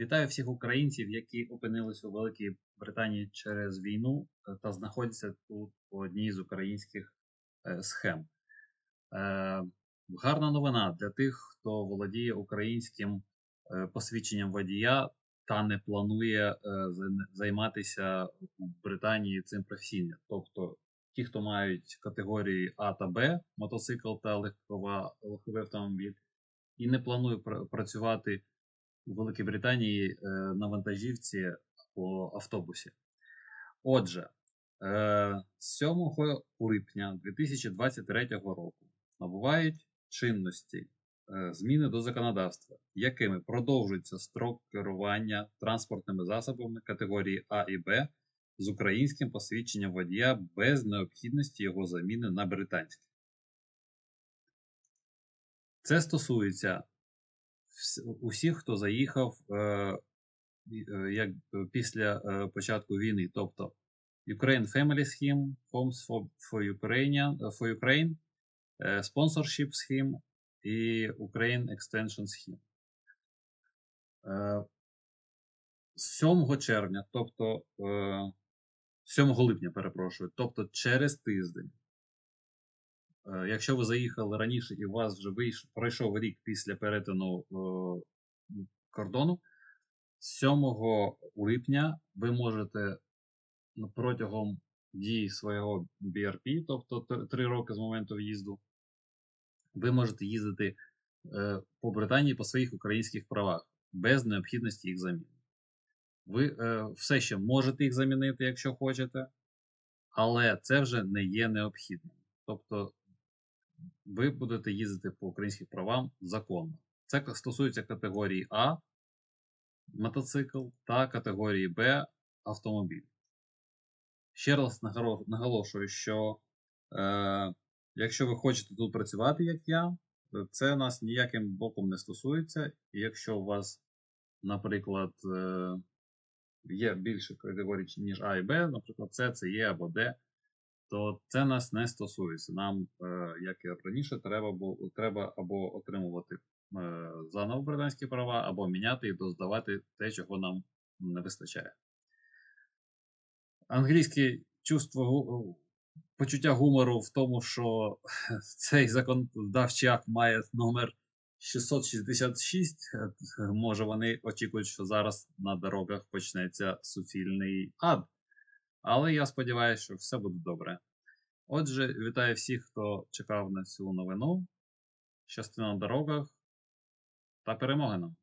Вітаю всіх українців, які опинились у Великій Британії через війну е, та знаходяться тут по одній з українських е, схем. Е, гарна новина для тих, хто володіє українським посвідченням водія та не планує займатися у Британії цим професійно. Тобто ті, хто мають категорії А та Б, мотоцикл та легковий автомобіль, і не планує пр- працювати у Великій Британії е, на вантажівці по автобусі. Отже, е, 7 липня 2023 року набувають чинності е, зміни до законодавства, якими продовжується строк керування транспортними засобами категорії А і Б з українським посвідченням водія без необхідності його заміни на британське. Це стосується усіх, хто заїхав е, е, як е, після е, початку війни, тобто Ukraine Family Scheme, Homes for, for, Ukrainian, for Ukraine, Sponsorship Scheme і Ukraine Extension Scheme. Е, 7 червня, тобто е, 7 липня, перепрошую, тобто через тиждень. Е, Якщо ви заїхали раніше і у вас вже вийш... пройшов рік після перетину е, кордону, 7 липня ви можете протягом дії свого BRP, тобто 3 роки з моменту в'їзду, ви можете їздити е, по Британії по своїх українських правах без необхідності їх заміни. Ви все ще можете їх замінити, якщо хочете, але це вже не є необхідним. Тобто ви будете їздити по українським правам законно. Це стосується категорії А мотоцикл та категорії Б автомобіль. Ще раз наголошую, що е, якщо ви хочете тут працювати, як я, це нас ніяким боком не стосується. І якщо у вас, наприклад, е, є більше категорій, ніж А і Б, наприклад, С, це Є або Д, то це нас не стосується. Нам, е, як і раніше, треба, бу- треба або отримувати е, заново британські права, або міняти і доздавати те, чого нам не вистачає. Англійське чувство почуття гумору в тому, що цей законодавчий акт має номер 666. е, Може, вони очікують, що зараз на дорогах почнеться суцільний ад. Але я сподіваюся, що все буде добре. Отже, вітаю всіх, хто чекав на цю новину. Щастина на дорогах та перемоги нам!